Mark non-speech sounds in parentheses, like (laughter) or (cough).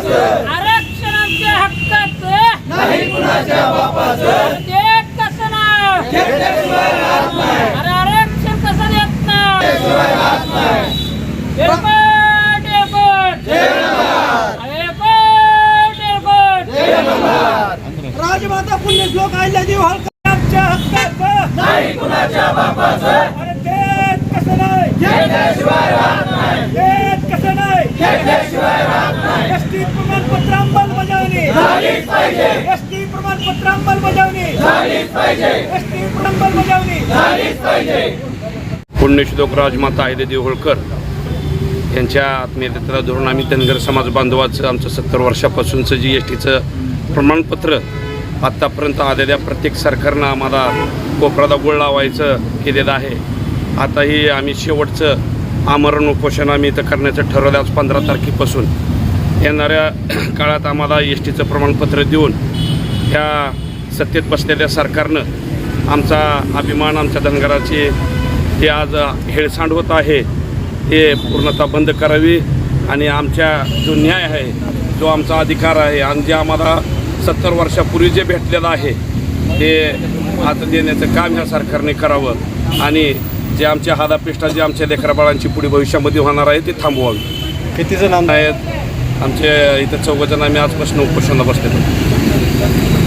आरक्षणाच्या हक्काचं नाही कुणाच्या बापाचं ते कसं नाही? अरे आरक्षण कसं देत नाही? राजमाता पुण्य श्लोक आयला देव हलकाच्या हक्काचं. नाही कुणाच्या बापाचं अरे ते कसं नाही? कसं नाही? घेतल्याशिवाय एसटी प्रमाणपत्र अंमलबजावणी. एसटी प्रमाणपत्र अंमलबजावणी. एसटी अंमलबजावणी पुण्यश्लोक राजमाता अहिल्यादेवी होळकर यांच्या आत्मीयतेला धरून आम्ही धनगर समाज बांधवाचं आमचं सत्तर वर्षापासूनचं जी एस टीचं प्रमाणपत्र आत्तापर्यंत आलेल्या प्रत्येक सरकारनं आम्हाला कोपराला गोळ लावायचं केलेलं आहे. आताही आम्ही शेवटचं आमरण उपोषण आम्ही इथं करण्याचं ठरवलं आज पंधरा तारखेपासून. येणाऱ्या (clears throat) काळात आम्हाला एस टीचं प्रमाणपत्र देऊन ह्या सत्तेत बसलेल्या सरकारनं आमचा अभिमान आमच्या धनगराची जे आज हेळसांड होत आहे ते पूर्णतः बंद करावी. आणि आमच्या जो न्याय आहे जो आमचा अधिकार आहे आणि जे आम्हाला सत्तर वर्षापूर्वी जे भेटलेलं आहे ते आता देण्याचं काम ह्या सरकारने करावं. आणि जे आमच्या हादापिष्टा जे आमच्या लेकराबाळांची पुढे भविष्यामध्ये होणार आहे ते थांबवावी. किती जण आहेत आमचे इथं चौघजण आम्ही आजपासून उपोषणाला बसलेलो.